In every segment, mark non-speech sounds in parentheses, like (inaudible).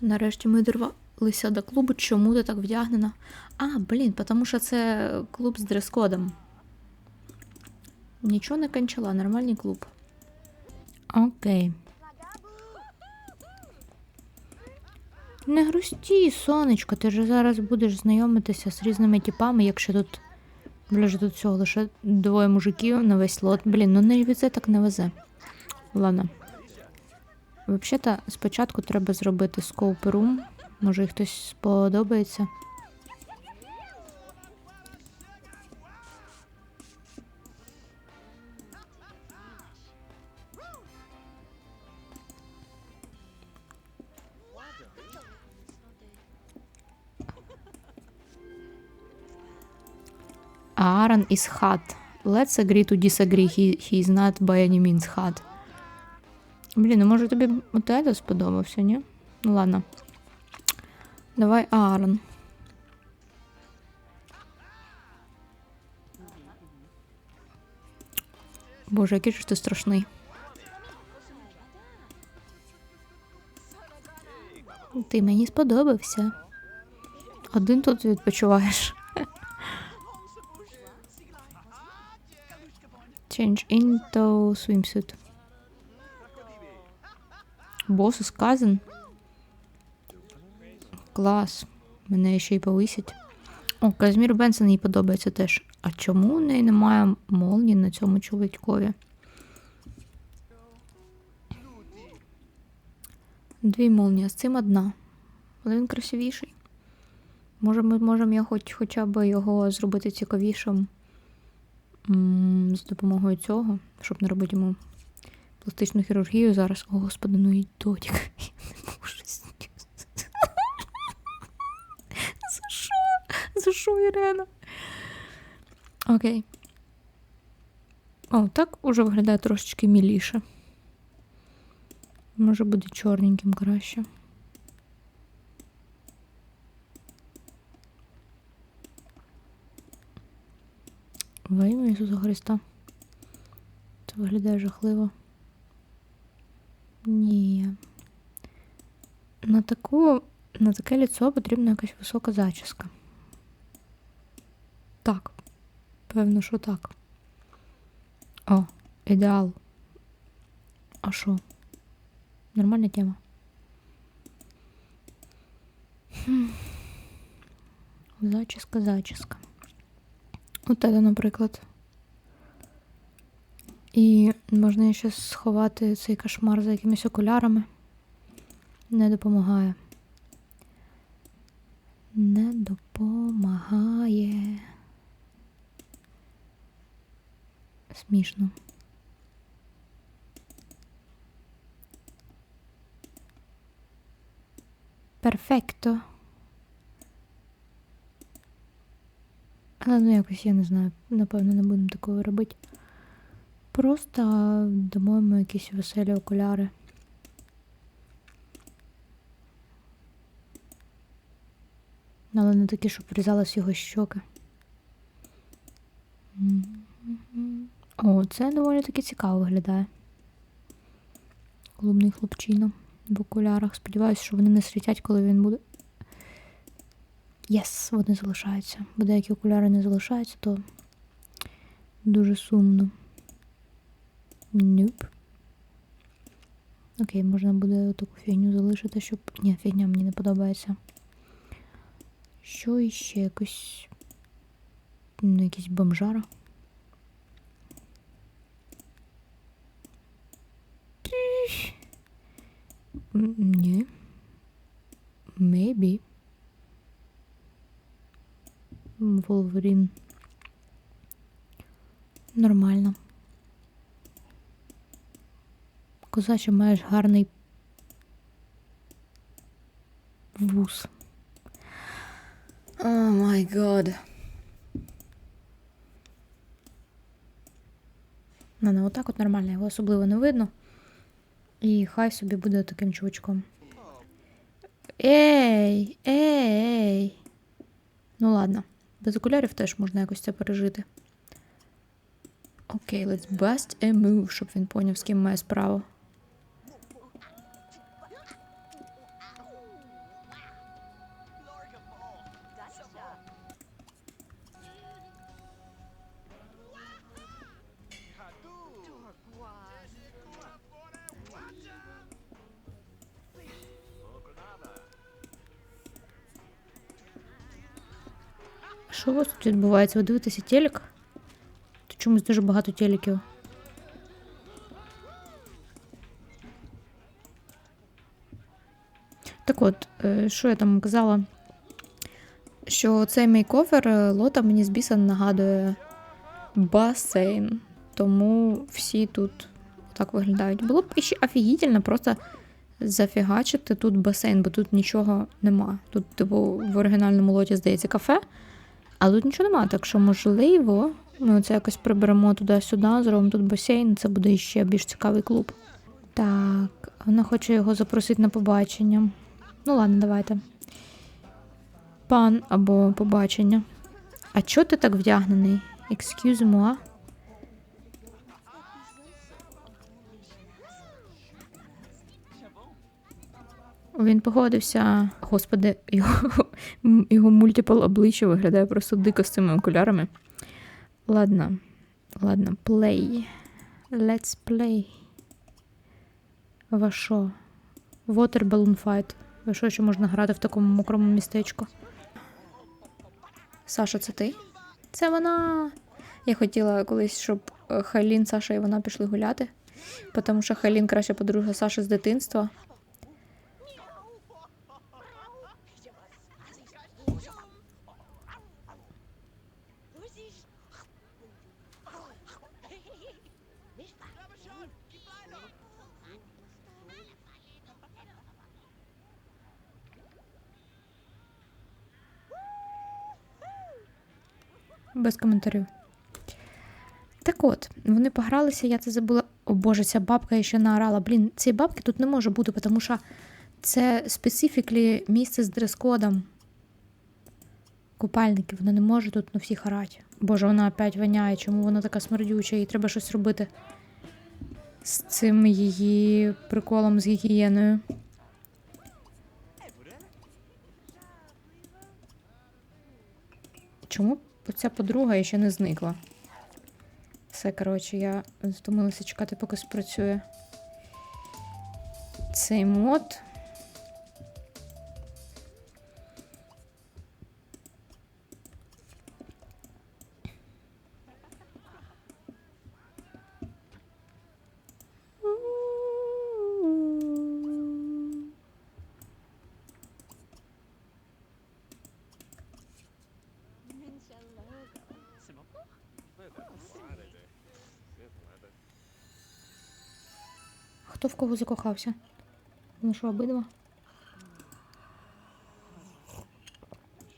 Нарешті ми дорвалися до клубу. Чому ти так вдягнена? А, блін, тому що це клуб з дрес-кодом. Нічого не кончала, нормальний клуб. Окей. Не грусті, сонечко, ти ж зараз будеш знайомитися з різними типами, якщо тут. Бля, тут всього лише двоє мужиків на весь лот. Блін, ну не везе, так не везе. Ладно. Взагалі-то спочатку треба зробити скоуп рум. Може, хтось сподобається. Aaron is hot. Let's agree to disagree. He, he is not by any means hot. Блін, ну може тобі от це сподобався, ні? Ну ладно. Давай Аарон. Боже, який ж ти страшний. Ти мені сподобався. Один тут відпочиваєш. (laughs) Change into swimsuit. Бос сказан. Клас. Мене ще й повисять. О, Казмір Бенсон їй подобається теж. А чому в неї немає молні на цьому чоловікові? Дві молні, а з цим одна. Але він красивіший. Може, ми можемо я хоч, хоча б його зробити цікавішим м, з допомогою цього, щоб не робити йому пластичну хірургію зараз. О, господи, ну і дотік. Я не можу. За що? За що, Ірена? Окей. О, так уже виглядає трошечки міліше. Може буде чорненьким краще. Во ім'я Ісуса Христа. Це виглядає жахливо. Ні. На таку, на таке ліцо потрібна якась висока зачіска. Так. Певно, що так. О, ідеал. А що? Нормальна тема. Хм. Зачіска, зачіска. От це, наприклад. І можна ще сховати цей кошмар за якимись окулярами. Не допомагає. Не допомагає. Смішно. Перфекто. Але ну якось я не знаю, напевно, не будемо такого робити. Просто дамо йому якісь веселі окуляри. Але не такі, щоб врізалась його щоки. О, це доволі таки цікаво виглядає. Клубний хлопчина в окулярах. Сподіваюсь, що вони не світять, коли він буде. Єс, вони залишаються. Бо деякі окуляри не залишаються, то дуже сумно. Нюп. Окей, можна буде таку фігню залишити, щоб. Ні, фігня мені не подобається. Що іще якось. Ну, якийсь бомжара. Ні. Maybe. Волверін. Нормально. Козаче, маєш гарний вуз. О май гад. Ну, ну, отак от нормально, його особливо не видно. І хай собі буде таким чувачком. Ей, ей. Ну ладно, без окулярів теж можна якось це пережити. Окей, let's bust a move, щоб він поняв, з ким має справу. Що відбувається? Ви дивитеся телек? Тут чомусь дуже багато телеків. Так от, е, що я там казала? Що цей мейковер е, лота мені з біса нагадує басейн. Тому всі тут так виглядають. Було б ще офігітельно просто зафігачити тут басейн, бо тут нічого нема. Тут, типу, в оригінальному лоті, здається, кафе, а тут нічого нема. Так що, можливо, ми це якось приберемо туди-сюди, зробимо тут басейн, це буде ще більш цікавий клуб. Так, вона хоче його запросити на побачення. Ну ладно, давайте. Пан або побачення. А чого ти так вдягнений? Excuse moi. Він погодився. Господи, його, його мультипл обличчя виглядає просто дико з цими окулярами. Ладно, ладно, play. Let's play. Во що? Water Balloon Fight. Ви що ще можна грати в такому мокрому містечку? Саша, це ти? Це вона. Я хотіла колись, щоб е, Хайлін, Саша і вона пішли гуляти. Тому що Хайлін краща подруга Саші з дитинства. Без коментарів. Так от, вони погралися, я це забула. О боже, ця бабка ще наорала. Блін, цієї бабки тут не може бути, тому що це специфіклі місце з дрес-кодом. Купальники, вона не може тут на всіх орати. Боже, вона опять воняє, чому вона така смердюча, їй треба щось робити з цим її приколом з гігієною. Чому ця подруга ще не зникла? Все, коротше, я втомилася чекати, поки спрацює цей мод. Кого закохався? Ну що, обидва?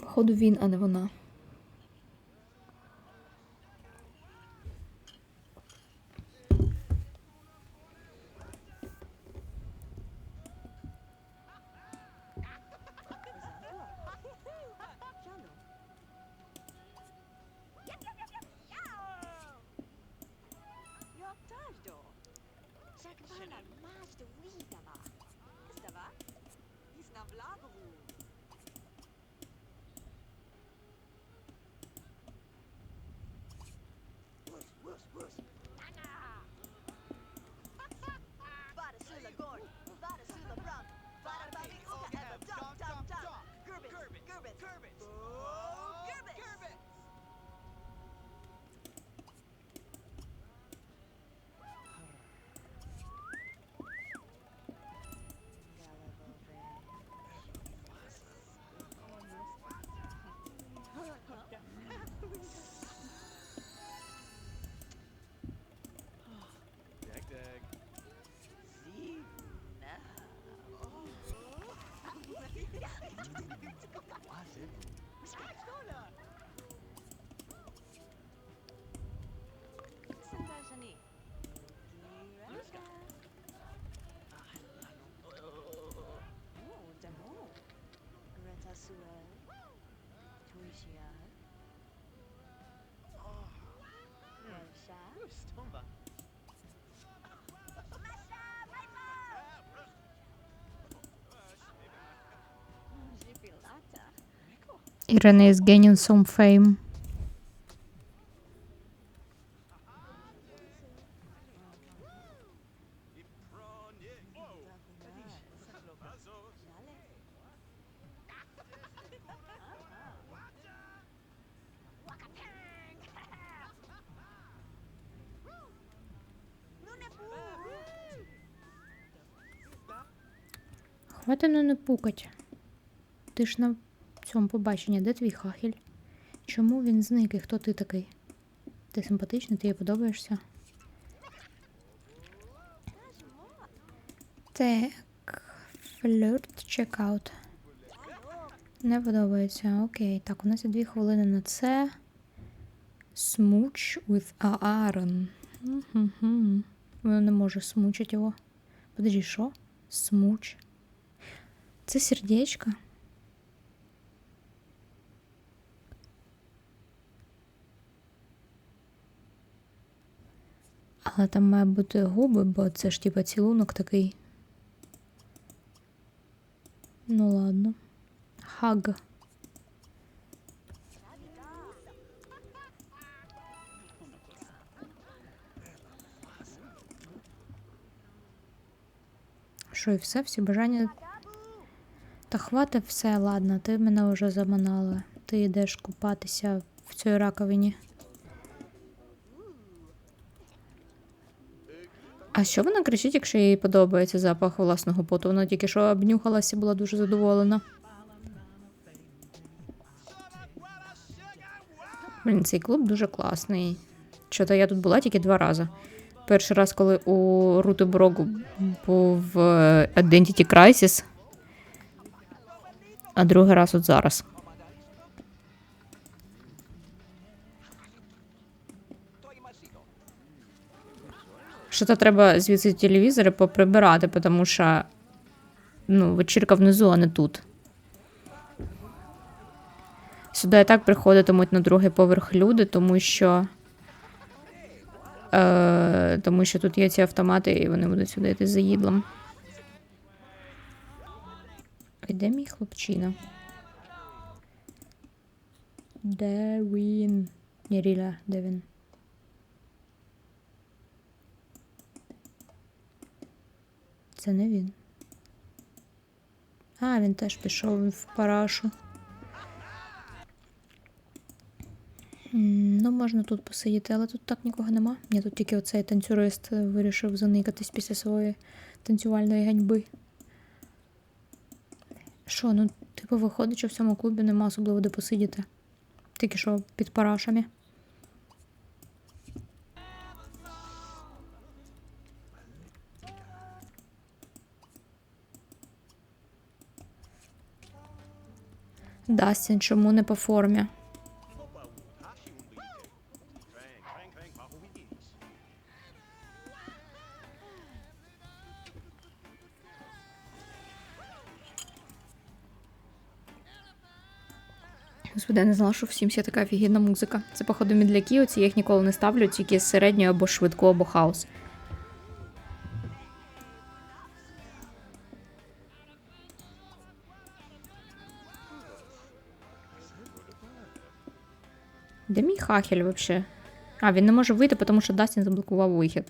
Походу він, а не вона. Gibilata. Irene is gaining some fame. Пукать. Ти ж на цьому побаченні, де твій хахель? Чому він зник і хто ти такий? Ти симпатичний, ти їй подобаєшся. Так, флірт чекаут. Не подобається. Окей. Так, у нас є дві хвилини на це. Смуч with Aaron. Угу. Вона не може смучити його. Подожди, що? Смуч. Це сердечко. Але там має бути губи, бо це ж типа цілунок такий. Ну ладно. Хаг. Що, і все, всі бажання. Та хватить все, ладно, ти мене вже заманала. Ти йдеш купатися в цій раковині. А що вона кричить, якщо їй подобається запах власного поту? Вона тільки що обнюхалася, була дуже задоволена. Блін, цей клуб дуже класний. Що-то я тут була тільки два рази. Перший раз, коли у Рути Брогу був е, Identity Crisis, а другий раз от зараз. Що-то треба звідси телевізори поприбирати, тому що ну, вечірка внизу, а не тут. Сюди і так приходитимуть на другий поверх люди, тому що. Е, тому що тут є ці автомати, і вони будуть сюди йти за їдлом. І Де мій хлопчина? Де він? Ні, Ріля, де він? Це не він. А, він теж пішов в парашу. Ну, можна тут посидіти, але тут так нікого нема. Ні, тут тільки оцей танцюрист вирішив заникатись після своєї танцювальної ганьби. Що, ну, типу, виходить, що в цьому клубі нема особливо де посидіти. Тільки що під парашами. Дастін, чому не по формі? Господи, я не знала, що в Сімсі така офігенна музика. Це, походу, мідляки, оці я їх ніколи не ставлю, тільки середню або швидку, або хаос. Де мій хахель вообще? А, він не може вийти, тому що Дастін заблокував вихід.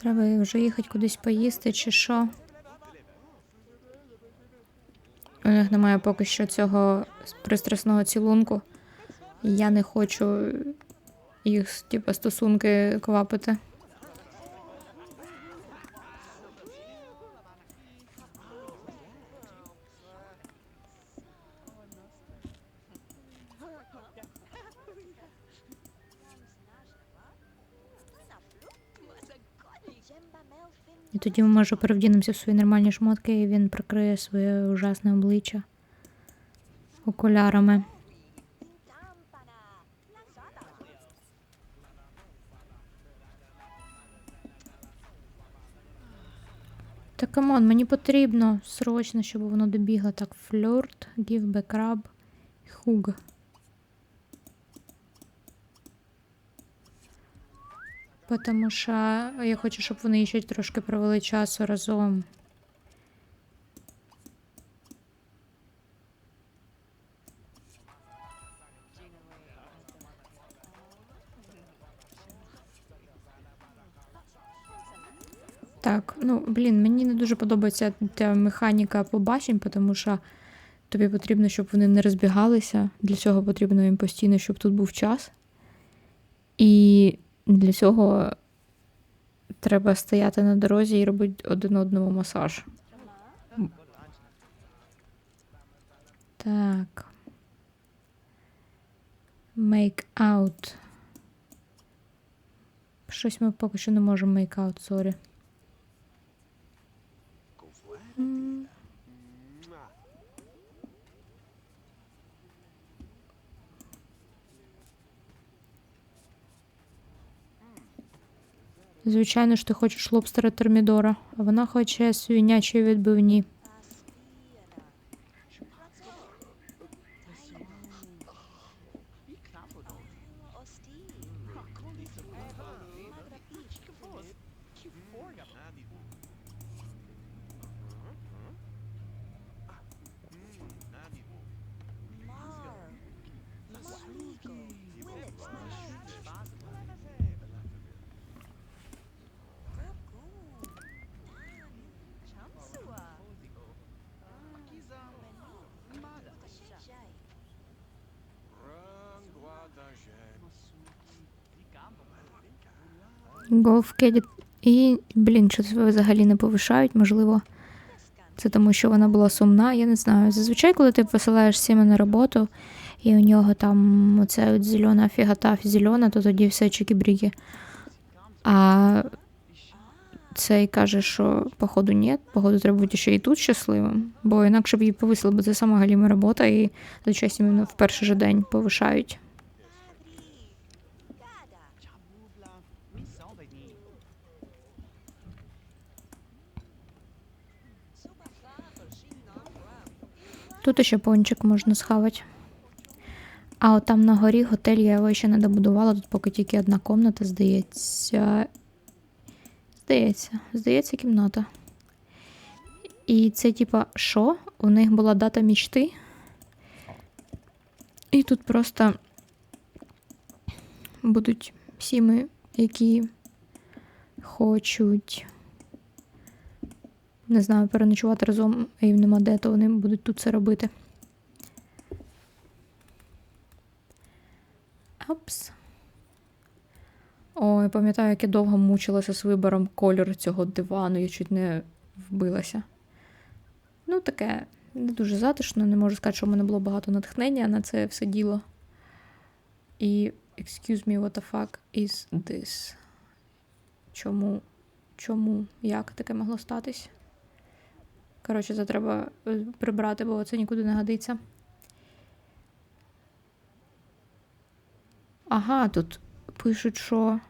Треба вже їхати кудись поїсти чи що. У них немає поки що цього пристрасного цілунку. Я не хочу їх, типу, стосунки квапити. І тоді ми, може, перевдінемося в свої нормальні шмотки, і він прикриє своє ужасне обличчя окулярами. Та камон, мені потрібно срочно, щоб воно добігло. Так, give back хуг. Потому що я хочу, щоб вони ще трошки провели часу разом. Так, ну блін, мені не дуже подобається ця механіка побачень, тому що тобі потрібно, щоб вони не розбігалися. Для цього потрібно їм постійно, щоб тут був час. І для цього треба стояти на дорозі і робити один одному масаж. Так. Make out. Щось ми поки що не можемо make out, сорі. М. Звичайно ж, ти хочеш лобстера термідора, а вона хоче свинячої відбивні. Голфкеді. І, блін, що це взагалі не повишають, можливо. Це тому, що вона була сумна, я не знаю. Зазвичай, коли ти посилаєш Сіма на роботу, і у нього там оця от зелена фігата зелена, то тоді все чики-бріки. А цей каже, що походу ні, походу треба бути ще і тут щасливим, бо інакше б її повисили, бо це сама галіма робота, і зазвичай іменно в перший же день повишають. Тут ще пончик можна схавати. А от там на горі готель я його ще не добудувала, тут поки тільки одна комната, здається. Здається, здається, кімната. І це, типа, що? У них була дата мічти. І тут просто будуть сіми, які хочуть. Не знаю, переночувати разом, а їм нема де, то вони будуть тут це робити. Апс. О, я пам'ятаю, як я довго мучилася з вибором кольору цього дивану, я чуть не вбилася. Ну, таке не дуже затишно, не можу сказати, що в мене було багато натхнення на це все діло. І excuse me, what the fuck is this? Чому? Чому? Як таке могло статись? Коротше, це треба е, прибрати, бо це нікуди не годиться. Ага, тут пишуть, що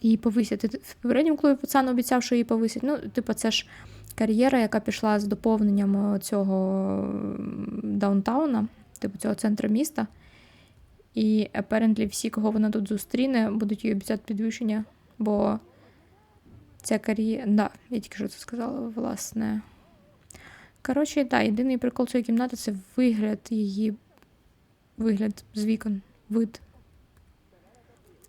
її повисять. В попередньому клубі пацан обіцяв, що її повисять. Ну, типу, це ж кар'єра, яка пішла з доповненням цього даунтауна, типу цього центру міста. І apparently всі, кого вона тут зустріне, будуть їй обіцяти підвищення, бо ця кар'єра. Да, я тільки що це сказала, власне. Коротше, да, єдиний прикол цієї кімнати це вигляд її. Вигляд з вікон, вид.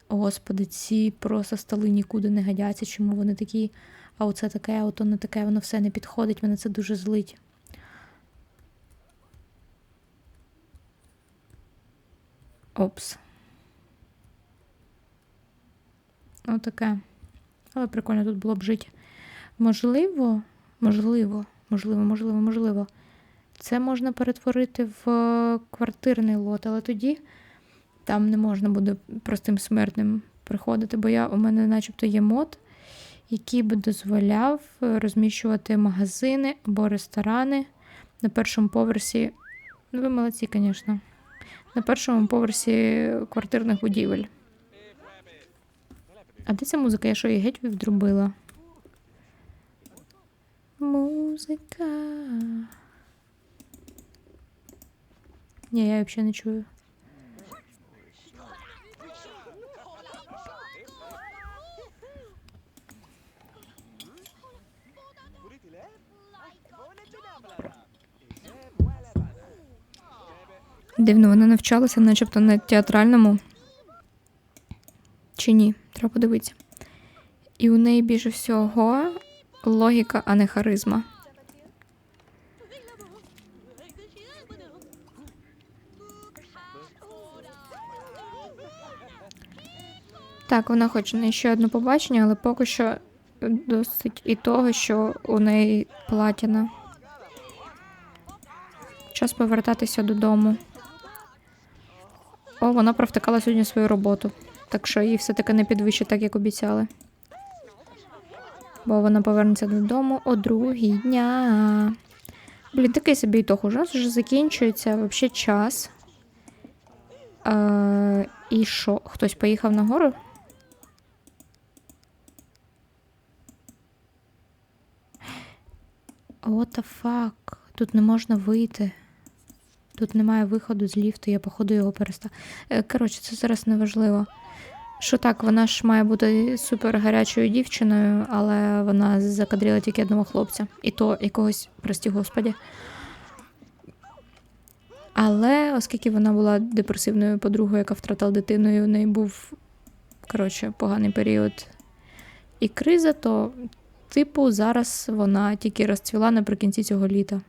Господи, ці просто столи нікуди не годяться, чому вони такі, а оце таке, а ото не таке, воно все не підходить, мене це дуже злить. Опс. Отаке. Але прикольно тут було б жити. Можливо, можливо, можливо, можливо, можливо. Це можна перетворити в е, квартирний лот, але тоді там не можна буде простим смертним приходити, бо я, у мене начебто є мод, який би дозволяв е, розміщувати магазини або ресторани на першому поверсі. Ну, ви молодці, звісно. На першому поверсі квартирних будівель. А де ця музика? Я що її геть відрубила? Музика. Ні, я взагалі не чую. Дивно, вона навчалася начебто на театральному. Чи ні? Треба подивитися. І у неї більше всього логіка, а не харизма. Так, вона хоче на ще одне побачення, але поки що досить і того, що у неї платіна. Час повертатися додому. О, вона провтикала сьогодні свою роботу. Так що їй все-таки не підвищить, так як обіцяли. Бо вона повернеться додому о другій дня. Блін, такий собі ітог. У нас вже закінчується взагалі час. Е, і що? Хтось поїхав на гору? What the fuck? Тут не можна вийти. Тут немає виходу з ліфту, я походу його перестав. Е, Коротше, це зараз не важливо. Що так, вона ж має бути супер гарячою дівчиною, але вона закадрила тільки одного хлопця. І то якогось, прості господі. Але оскільки вона була депресивною подругою, яка втратила дитину, і у неї був коротше, поганий період і криза, то, типу, зараз вона тільки розцвіла наприкінці цього літа.